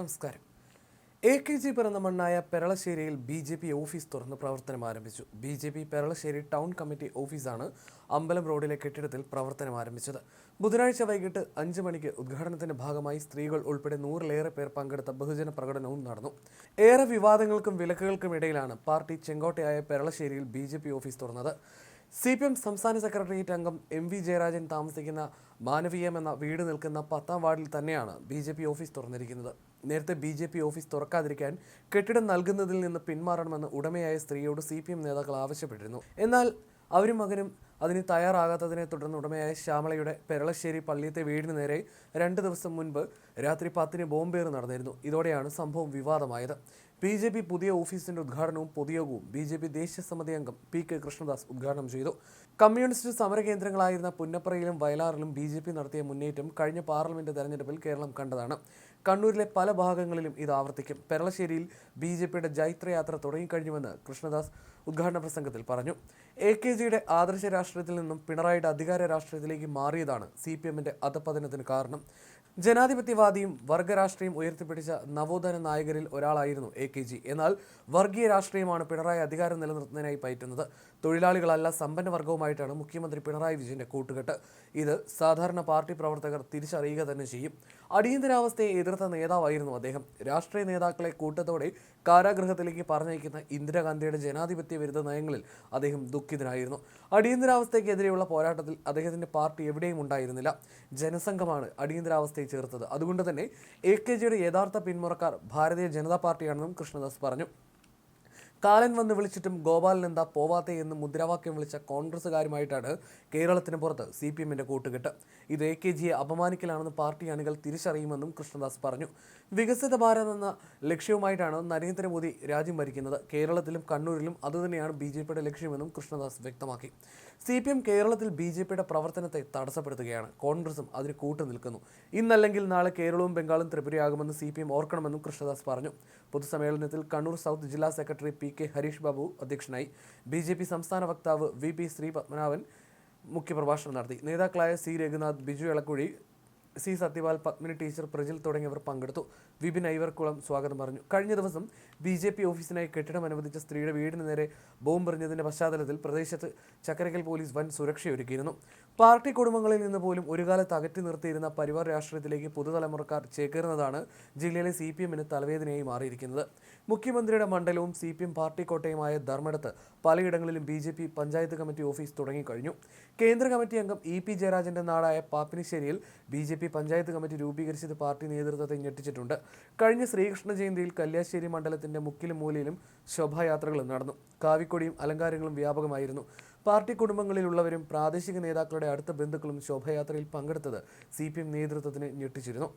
നമസ്കാരം. A K G പിറന്ന മണ്ണായ പെരളശ്ശേരിയിൽ ബി ജെ പി ഓഫീസ് തുറന്ന് പ്രവർത്തനം ആരംഭിച്ചു. B J P Peralassery town committee ഓഫീസാണ് അമ്പലം റോഡിലെ കെട്ടിടത്തിൽ പ്രവർത്തനം ആരംഭിച്ചത്. ബുധനാഴ്ച വൈകിട്ട് അഞ്ച് മണിക്ക് ഉദ്ഘാടനത്തിന്റെ ഭാഗമായി സ്ത്രീകൾ ഉൾപ്പെടെ നൂറിലേറെ പേർ പങ്കെടുത്ത ബഹുജന പ്രകടനവും നടന്നു. ഏറെ വിവാദങ്ങൾക്കും വിലക്കുകൾക്കും ഇടയിലാണ് പാർട്ടി ചെങ്കോട്ടയായ പെരളശ്ശേരിയിൽ ബി ഓഫീസ് തുറന്നത്. സി പി എം സംസ്ഥാന സെക്രട്ടേറിയറ്റ് അംഗം എം വി ജയരാജൻ താമസിക്കുന്ന മാനവീയം എന്ന വീട് നിൽക്കുന്ന പത്താം വാർഡിൽ തന്നെയാണ് ബി ജെ പി ഓഫീസ് തുറന്നിരിക്കുന്നത്. നേരത്തെ ബി ജെ പി ഓഫീസ് തുറക്കാതിരിക്കാൻ കെട്ടിടം നൽകുന്നതിൽ നിന്ന് പിന്മാറണമെന്ന് ഉടമയായ സ്ത്രീയോട് സി പി എം നേതാക്കൾ ആവശ്യപ്പെട്ടിരുന്നു. എന്നാൽ അവരും മകനും അതിന് തയ്യാറാകാത്തതിനെ തുടർന്ന് ഉടമയായ ശ്യാമളയുടെ പെരളശ്ശേരി പള്ളിയത്തെ വീടിന് നേരെ രണ്ട് ദിവസം മുൻപ് രാത്രി പത്തിന് ബോംബേർ നടന്നിരുന്നു. ഇതോടെയാണ് സംഭവം വിവാദമായത്. ബി ജെ പി പുതിയ ഓഫീസിന്റെ ഉദ്ഘാടനവും പൊതുയോഗവും ബി ജെ പി ദേശീയ സമിതി അംഗം പി കെ കൃഷ്ണദാസ് ഉദ്ഘാടനം ചെയ്തു. കമ്മ്യൂണിസ്റ്റ് സമരകേന്ദ്രങ്ങളായിരുന്ന പുന്നപ്പറയിലും വയലാറിലും ബി നടത്തിയ മുന്നേറ്റം കഴിഞ്ഞ പാർലമെന്റ് തെരഞ്ഞെടുപ്പിൽ കേരളം കണ്ടതാണ്. കണ്ണൂരിലെ പല ഭാഗങ്ങളിലും ഇത് ആവർത്തിക്കും. പെരളശ്ശേരിയിൽ ബി ജെ പിയുടെ ജൈത്രയാത്ര തുടങ്ങിക്കഴിഞ്ഞുവെന്ന് കൃഷ്ണദാസ് ഉദ്ഘാടന പ്രസംഗത്തിൽ പറഞ്ഞു. എ കെ ജിയുടെ ആദർശ രാഷ്ട്രീയത്തിൽ നിന്നും പിണറായിയുടെ അധികാര രാഷ്ട്രീയത്തിലേക്ക് മാറിയതാണ് സി പി എമ്മിന്റെ അധപതനത്തിന് കാരണം. ജനാധിപത്യവാദിയും വർഗരാഷ്ട്രീയം ഉയർത്തിപ്പിടിച്ച നവോത്ഥാന നായകരിൽ ഒരാളായിരുന്നു എ കെ ജി. എന്നാൽ വർഗീയ രാഷ്ട്രീയമാണ് പിണറായി അധികാരം നിലനിർത്തുന്നതിനായി പയറ്റുന്നത്. തൊഴിലാളികളല്ല സമ്പന്ന വർഗവുമായിട്ടാണ് മുഖ്യമന്ത്രി പിണറായി വിജയന്റെ കൂട്ടുകെട്ട്. ഇത് സാധാരണ പാർട്ടി പ്രവർത്തകർ തിരിച്ചറിയുക തന്നെ ചെയ്യും. അടിയന്തരാവസ്ഥയെ എതിർത്ത നേതാവായിരുന്നു അദ്ദേഹം. രാഷ്ട്രീയ നേതാക്കളെ കൂട്ടത്തോടെ കാരാഗൃഹത്തിലേക്ക് പറഞ്ഞയക്കുന്ന ഇന്ദിരാഗാന്ധിയുടെ ജനാധിപത്യ വിരുദ്ധ നയങ്ങളിൽ അദ്ദേഹം ദുഃഖിതനായിരുന്നു. അടിയന്തരാവസ്ഥയ്ക്കെതിരെയുള്ള പോരാട്ടത്തിൽ അദ്ദേഹത്തിന്റെ പാർട്ടി എവിടെയും ഉണ്ടായിരുന്നില്ല. ജനസംഘമാണ് അടിയന്തരാവസ്ഥയെ ചേർത്തത്. അതുകൊണ്ട് തന്നെ എ കെ ജിയുടെ യഥാർത്ഥ പിന്മുറക്കാർ ഭാരതീയ ജനതാ പാർട്ടിയാണെന്നും കൃഷ്ണദാസ് പറഞ്ഞു. കാലൻ വന്ന് വിളിച്ചിട്ടും ഗോപാലൻ എന്താ പോവാത്തേ എന്ന് മുദ്രാവാക്യം വിളിച്ച കോൺഗ്രസ്സുകാരുമായിട്ടാണ് കേരളത്തിന് പുറത്ത് സി പി എമ്മിന്റെ കൂട്ടുകെട്ട്. ഇത് എ കെ ജിയെ അപമാനിക്കലാണെന്ന് പാർട്ടി അണികൾ തിരിച്ചറിയുമെന്നും കൃഷ്ണദാസ് പറഞ്ഞു. വികസിത ഭാരത് എന്ന ലക്ഷ്യവുമായിട്ടാണ് നരേന്ദ്രമോദി രാജ്യം ഭരിക്കുന്നത്. കേരളത്തിലും കണ്ണൂരിലും അതുതന്നെയാണ് ബി ജെ പിയുടെ ലക്ഷ്യമെന്നും കൃഷ്ണദാസ് വ്യക്തമാക്കി. സി പി എം കേരളത്തിൽ ബി ജെ പിയുടെ പ്രവർത്തനത്തെ തടസ്സപ്പെടുത്തുകയാണ്. കോൺഗ്രസും അതിന് കൂട്ടു നിൽക്കുന്നു ഇന്നല്ലെങ്കിൽ നാളെ കേരളവും ബംഗാളും ത്രിപുരയാകുമെന്ന് സി പി എം ഓർക്കണമെന്നും കൃഷ്ണദാസ് പറഞ്ഞു. പൊതുസമ്മേളനത്തിൽ കണ്ണൂർ സൗത്ത് ജില്ലാ secretary P K Harish Babu അധ്യക്ഷനായി ബി ജെ പി സംസ്ഥാന വക്താവ് വി പി ശ്രീ പത്മനാഭൻ മുഖ്യപ്രഭാഷണം നടത്തി. നേതാക്കളായ C Raghunath Biju Elakkuzhi C Satyapal Padmini teacher Prajil തുടങ്ങിയവർ പങ്കെടുത്തു. വിപിൻ ഐവർക്കുളം സ്വാഗതം പറഞ്ഞു. കഴിഞ്ഞ ദിവസം ബി ജെ പി ഓഫീസിനായി കെട്ടിടം അനുവദിച്ച സ്ത്രീയുടെ വീടിന് നേരെ ബോംബെറിഞ്ഞതിന്റെ പശ്ചാത്തലത്തിൽ പ്രദേശത്ത് ചക്കരക്കൽ പോലീസ് വൻ സുരക്ഷയൊരുക്കിയിരുന്നു. പാർട്ടി കുടുംബങ്ങളിൽ നിന്ന് പോലും ഒരു കാലത്ത് അകറ്റി നിർത്തിയിരുന്ന പരിവാർ രാഷ്ട്രീയത്തിലേക്ക് പുതുതലമുറക്കാർ ചേക്കേറുന്നതാണ് ജില്ലയിലെ സി പി എമ്മിന് തലവേദനയായി മാറിയിരിക്കുന്നത്. മുഖ്യമന്ത്രിയുടെ മണ്ഡലവും സി പി എം പാർട്ടി കോട്ടയുമായ ധർമ്മടത്ത് പലയിടങ്ങളിലും B J P panchayat committee office തുടങ്ങിക്കഴിഞ്ഞു. കേന്ദ്ര കമ്മിറ്റി അംഗം ഇ പി ജയരാജന്റെ നാടായ പാപ്പിനിശ്ശേരിയിൽ B J P panchayat committee രൂപീകരിച്ചത് പാർട്ടി നേതൃത്വത്തെ ഞെട്ടിച്ചിട്ടുണ്ട്. കഴിഞ്ഞ ശ്രീകൃഷ്ണ ജയന്തിയിൽ കല്യാശ്ശേരി മണ്ഡലത്തിന്റെ മുക്കിലും മൂലയിലും ശോഭായാത്രകളും നടന്നു. കാവിക്കൊടിയും അലങ്കാരങ്ങളും വ്യാപകമായിരുന്നു. പാർട്ടി കുടുംബങ്ങളിലുള്ളവരും പ്രാദേശിക നേതാക്കളുടെ അടുത്ത ബന്ധുക്കളും ശോഭയാത്രയിൽ പങ്കെടുത്തത് സി നേതൃത്വത്തിന് ഞെട്ടിച്ചിരുന്നു.